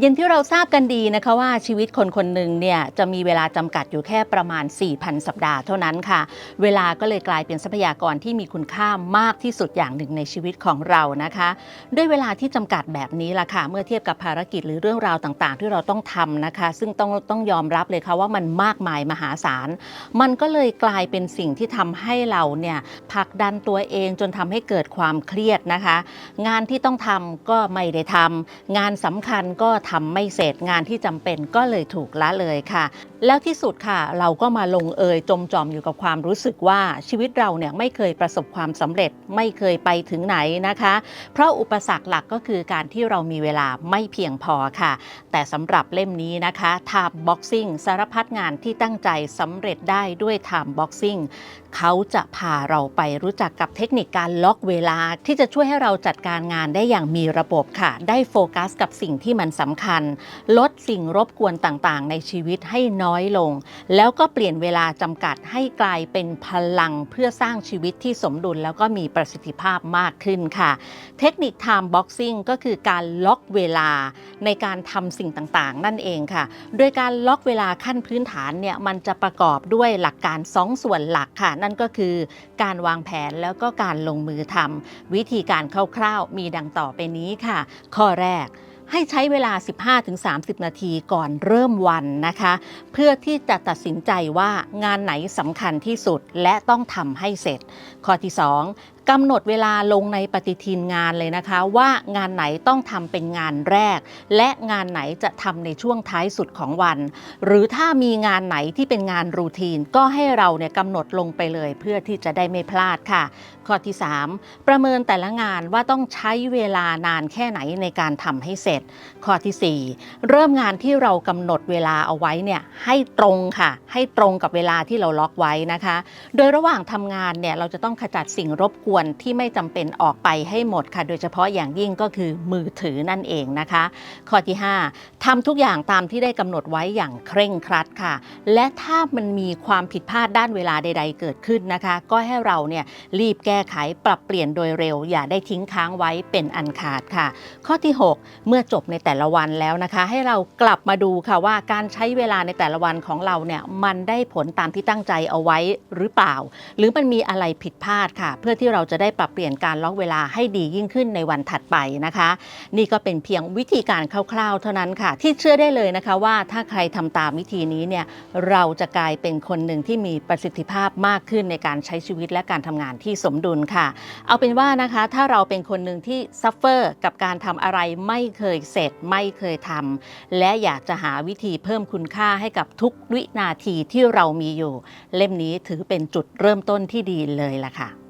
อย่างที่เราทราบกันดีนะคะว่าชีวิตคนคนหนึ่งเนี่ยจะมีเวลาจำกัดอยู่แค่ประมาณ 4,000 สัปดาห์เท่านั้นค่ะ เวลาก็เลยกลายเป็นทรัพยากรที่มีคุณค่ามากที่สุดอย่างหนึ่งในชีวิตของเรานะคะ ด้วยเวลาที่จำกัดแบบนี้ล่ะค่ะ เมื่อเทียบกับภารกิจหรือเรื่องราวต่างๆ ที่เราต้องทำนะคะ ซึ่งต้องต้องยอมรับเลยค่ะว่ามันมากมายมหาศาล มันก็เลยกลายเป็นสิ่งที่ทำให้เราเนี่ยผลักดันตัวเองจนทำให้เกิดความเครียดนะคะ งานที่ต้องทำก็ไม่ได้ทำงานสำคัญก็ทำไม่เสร็จงานที่จำเป็นก็เลยถูกละเลยค่ะ แล้วที่สุดค่ะ เราก็มาลงเอยจมจอมอยู่กับความรู้สึกว่าชีวิตเราเนี่ยไม่เคยประสบความสำเร็จ ไม่เคยไปถึงไหนนะคะ เพราะอุปสรรคหลักก็คือการที่เรามีเวลาไม่เพียงพอค่ะ แต่สำหรับเล่มนี้นะคะ Time Boxing สารพัดงานที่ตั้งใจสำเร็จได้ด้วย Time Boxing เขาจะพาเราไปรู้จักกับเทคนิคการล็อกเวลาที่จะช่วยให้เราจัดการงานได้อย่างมีระบบค่ะ ได้โฟกัสกับสิ่งที่มันสำคัญ ลดสิ่งรบกวนต่างๆ ในชีวิตให้น้อยลง แล้วก็เปลี่ยนเวลาจำกัดให้กลายเป็นพลังเพื่อสร้างชีวิตที่สมดุลแล้วก็มีประสิทธิภาพมากขึ้นค่ะ เทคนิค Time Boxing ก็คือการล็อกเวลาในการทำสิ่งต่างๆ นั่นเองค่ะ โดยการล็อกเวลาขั้นพื้นฐานเนี่ยมันจะประกอบด้วยหลักการ 2 ส่วนหลักค่ะ นั่นก็คือการวางแผนแล้วก็การลงมือทำวิธีการคร่าวๆมีดังต่อไปนี้ค่ะ ข้อแรก ให้ใช้เวลา 15-30 นาทีก่อนเริ่มวันนะคะ เพื่อที่จะตัดสินใจว่างานไหนสำคัญที่สุดและต้องทำให้เสร็จ ข้อที่ 2 กำหนดเวลาลงในปฏิทินงานเลยนะคะ ว่างานไหนต้องทำเป็นงานแรก และงานไหนจะทำในช่วงท้ายสุดของวัน หรือถ้ามีงานไหนที่เป็นงานรูทีน ก็ให้เราเนี่ยกำหนดลงไปเลยเพื่อที่จะได้ไม่พลาดค่ะ ข้อที่ 3 ประเมินแต่ละงานว่าต้องใช้เวลานานแค่ไหนในการทำให้เสร็จ ข้อทีสี่4 เริ่มงานที่เรากำหนดเวลาเอาไว้เนี่ยให้ตรงค่ะ ให้ตรงกับเวลาที่เราล็อกไว้นะคะ โดยระหว่างทำงานเนี่ยเราจะต้องขจัดสิ่งรบกวนที่ไม่จำเป็นออกไปให้หมดค่ะ โดยเฉพาะอย่างยิ่งก็คือมือถือนั่นเองนะคะ ข้อที่ 5ทำทุกอย่างตามที่ได้กำหนดไว้อย่างเคร่งครัดค่ะ และถ้ามันมีความผิดพลาดด้านเวลาใด ๆ เกิดขึ้นนะคะ ก็ให้เราเนี่ยรีบแก้ไขปรับเปลี่ยนโดยเร็ว อย่าได้ทิ้งค้างไว้เป็นอันขาดค่ะ ข้อที่ 6 เมื่อจบในแต่ละวันแล้วนะคะ ให้เรากลับมาดูค่ะว่าการใช้เวลาในแต่ละวันของเราเนี่ยมันได้ผลตามที่ตั้งใจเอาไว้หรือเปล่า หรือมันมีอะไรผิดพลาดค่ะ เพื่อที่เราจะได้ปรับเปลี่ยนการล็อกเวลาให้ดียิ่งขึ้นในวันถัดไปนะคะ นี่ก็เป็นเพียงวิธีการคร่าวๆ เท่านั้นค่ะ ที่เชื่อได้เลยนะคะว่าถ้าใครทำตามวิธีนี้เนี่ยเราจะกลายเป็นคนหนึ่งที่มีประสิทธิภาพมากขึ้นในการใช้ชีวิตและการทำงานที่สมดุลค่ะ เอาเป็นว่านะคะถ้าเราเป็นคนหนึ่งที่ซัฟเฟอร์กับการทำอะไรไม่เคยเสร็จไม่เคยทำและอยากจะหาวิธีเพิ่มคุณค่าให้กับทุกวินาทีที่เรามีอยู่ เล่มนี้ถือเป็นจุดเริ่มต้นที่ดีเลยล่ะค่ะ